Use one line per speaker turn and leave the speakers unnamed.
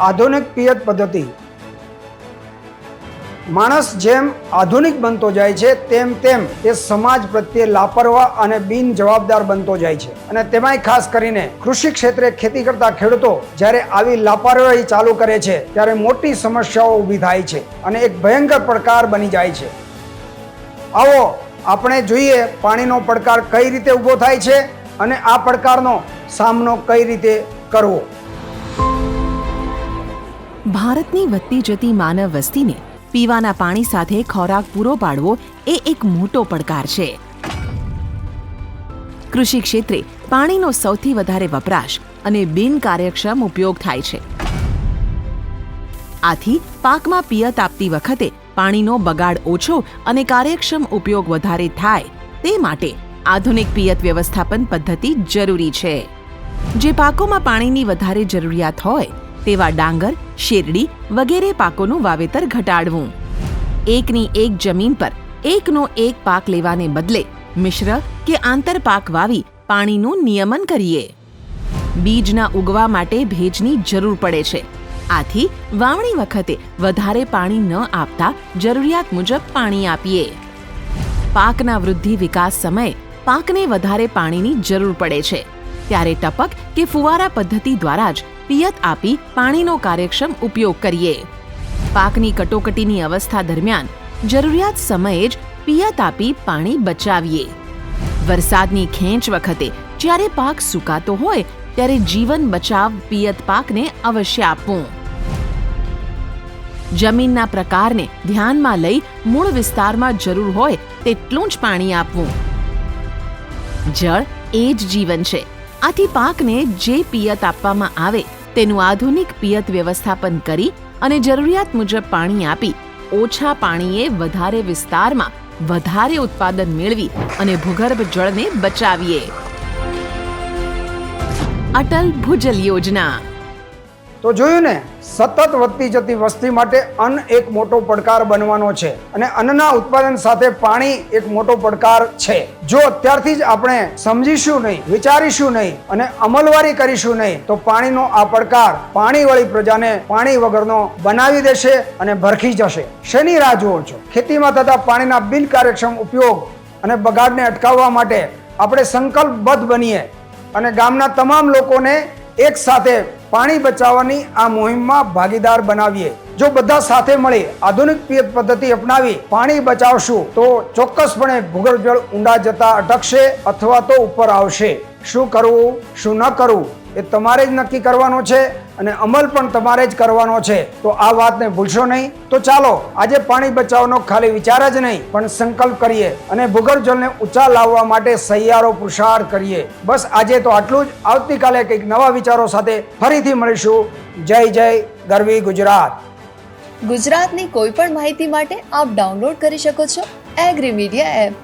આધુનિક પિયત પદ્ધતિ. માણસ જેમ આધુનિક બનતો જાય છે, તેમ તેમ તે સમાજ પ્રત્યે લાપરવા અને બિન જવાબદાર બનતો જાય છે. અને તેમાંય ખાસ કરીને કૃષિ ક્ષેત્રે ખેતી કરતા ખેડૂતો જ્યારે આવી લાપરવાહી ચાલુ કરે છે, ત્યારે મોટી સમસ્યાઓ ઊભી થાય છે અને એક ભયંકર પડકાર બની જાય છે. આવો, આપણે જોઈએ પાણીનો પડકાર કઈ રીતે ઊભો થાય છે અને આ પડકારનો સામનો કઈ રીતે કરવો.
ભારતની વધતી જતી માનવ વસ્તીને પીવાના પાણી સાથે ખોરાક પૂરો પાડવો એ એક મોટો પડકાર છે. કૃષિ ક્ષેત્રે પાણીનો સૌથી વધારે વપરાશ અને બિનકાર્યક્ષમ ઉપયોગ થાય છે. આથી પાકમાં પિયત આપતી વખતે પાણીનો બગાડ ઓછો અને કાર્યક્ષમ ઉપયોગ વધારે થાય તે માટે આધુનિક પિયત વ્યવસ્થાપન પદ્ધતિ જરૂરી છે. જે પાકોમાં પાણીની વધારે જરૂરિયાત હોય તેવા ડાંગર, શેરડી વગેરે પાકોનું વાવેતર ઘટાડવું. એકની એક જમીન પર એકનો એક પાક લેવાને બદલે મિશ્ર કે આંતર પાક વાવી પાણીનું નિયમન કરીએ. બીજના ઉગવા માટે ભેજની જરૂર પડે છે. આથી વાવણી વખતે વધારે પાણી ન આપતા જરૂરિયાત મુજબ પાણી આપીએ. પાકના વૃદ્ધિ વિકાસ સમયે પાકને વધારે પાણીની જરૂર પડે છે. ત્યારે ટપક કે ફુવારા પદ્ધતિ દ્વારા જ પિયત આપી પાણીનો કાર્યક્ષમ ઉપયોગ કરીએ. પાકની કટોકટીની અવસ્થા દરમિયાન જરૂરિયાત સમયે જ પિયત આપી પાણી બચાવીએ. વરસાદની ખેંચ વખતે જ્યારે પાક સુકાતો હોય, ત્યારે જીવન બચાવ પિયત પાકને અવશ્ય આપવું. જમીનના પ્રકારને ધ્યાનમાં લઈ મૂળ વિસ્તારમાં જરૂર હોય તેટલું જ પાણી આપવું. જળ એ જ જીવન છે. આથી પાકને જે પિયત આપવામાં આવે તેનું આધુનિક પિયત વ્યવસ્થાપન કરી અને જરૂરિયાત મુજબ પાણી આપી ઓછા પાણીએ વધારે વિસ્તારમાં વધારે ઉત્પાદન મેળવી અને ભૂગર્ભ જળને બચાવીએ. અટલ ભૂજલ યોજના.
તો જોયું ને? સતત વધતી જતી વસ્તી માટે અન્ન એક મોટો પડકાર બનવાનો છે અને અન્નના ઉત્પાદન સાથે પાણી એક મોટો પડકાર છે. જો અત્યારથી જ આપણે સમજીશું નહીં, વિચારીશું નહીં અને અમલવારી કરીશું નહીં, તો પાણીનો આ પડકાર પાણીવાળી પ્રજાને પાણી વગરનો બનાવી દેશે અને ભરખી જશે. શેની રાહ જુઓ છો? ખેતીમાં થતા પાણીના બિનકાર્યક્ષમ ઉપયોગ અને બગાડને અટકાવવા માટે આપણે સંકલ્પબદ્ધ બનીએ અને ગામના તમામ લોકોને એક સાથે પાણી બચાવવાની આ મુહિમમાં ભાગીદાર બનાવીએ. જો બધા સાથે મળી આધુનિક પિયત પદ્ધતિ અપનાવી પાણી બચાવશું, તો ચોક્કસપણે ભૂગર્ભ જળ ઊંડા જતા અટકશે અથવા તો ઉપર આવશે. શું કરવું, શું ન કરવું એ તમારે જ નક્કી કરવાનું છે. અને અમલ પણ તમારે જ કરવાનો છે. તો આ વાતને ભૂલશો નહીં. તો ચાલો, આજે પાણી બચાવવાનો ખાલી વિચાર જ નહીં, પણ સંકલ્પ કરીએ અને ભૂગર્ભ જળને ઊંચા લાવવા માટે સહિયારો પુરુષાર્થ કરીએ. બસ આજે તો આટલું જ. આવતીકાલે કંઈક નવા વિચારો સાથે ફરીથી મળીશું. જય જય ગરવી ગુજરાત.
ગુજરાતની કોઈ પણ માહિતી માટે આપ ડાઉનલોડ કરી શકો છો agri media app